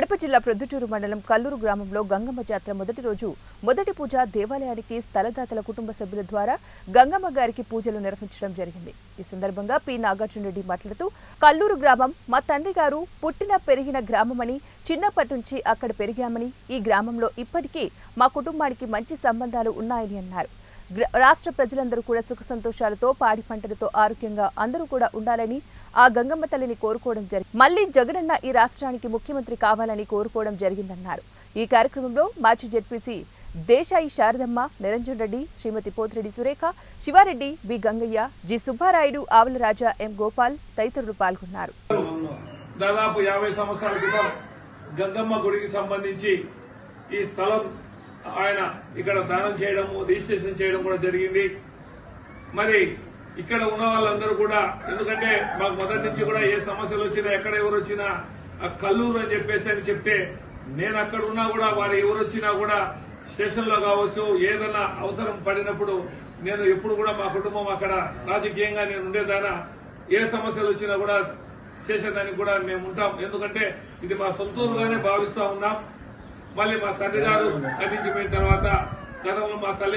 కడప జిల్లా ప్రొద్దుటూరు మండలం కల్లూరు గ్రామంలో గంగమ్మ జాతర మొదటి రోజు. మొదటి పూజ దేవాలయానికి స్థలదాతల కుటుంబ సభ్యుల ద్వారా గంగమ్మ గారికి పూజలు నిర్వహించడం జరిగింది. ఈ సందర్భంగా పి. నాగార్జునరెడ్డి మాట్లాడుతూ కల్లూరు గ్రామం మా తండ్రి గారు పుట్టిన పెరిగిన గ్రామమని చిన్నప్పటి నుంచి అక్కడ పెరిగామని ఈ గ్రామంలో ఇప్పటికీ మా కుటుంబానికి మంచి సంబంధాలు ఉన్నాయని అన్నారు. రాష్ట్ర ప్రజలందరూ కూడా సుఖ సంతోషాలతో పాడి పంటలతో ఆరోగ్యంగా అందరూ కూడా ఉండాలని ఆ గంగమ్మ తల్లిని కోరుకోవడం జరిగింది మళ్ళీ జగనన్న ఈ రాష్ట్రానికి ముఖ్యమంత్రి కావాలని కోరుకోవడం జరిగిందన్నారు. ఈ కార్యక్రమంలో మాజీ ZPC Desai Saradamma Niranjan Reddy Shrimati Pothireddy Surekha Sivareddy B Gangaiah G Subbarayudu Avula Raja M Gopal తదితరులు పాల్గొన్నారు. దాదాపు యాభై సంవత్సరాల క్రితం గంగమ్మ గుడికి సంబంధించి ఈ స్థలం ఆయన ఇక్కడ దానం చేయడము రిజిస్ట్రేషన్ చేయడం కూడా జరిగింది. మరి ఇక్కడ ఉన్న వాళ్ళందరూ కూడా ఎందుకంటే మాకు మొదటి నుంచి కూడా ఏ సమస్యలు వచ్చినా ఎక్కడ ఎవరు వచ్చినా ఆ కల్లూరు అని చెప్పేసి అని చెప్తే నేను అక్కడ ఉన్నా కూడా వారు ఎవరు వచ్చినా కూడా స్టేషన్లో కావచ్చు ఏదైనా అవసరం పడినప్పుడు నేను ఎప్పుడు కూడా మా కుటుంబం అక్కడ రాజకీయంగా నేను ఉండేదానా ఏ సమస్యలు వచ్చినా కూడా చేసేదానికి కూడా మేము ఉంటాం. ఎందుకంటే ఇది మా సొంతూరుగానే భావిస్తూ ఉన్నాం. మళ్ళీ మా తండ్రి గారు అందించిపోయిన తర్వాత గతంలో మా తల్లి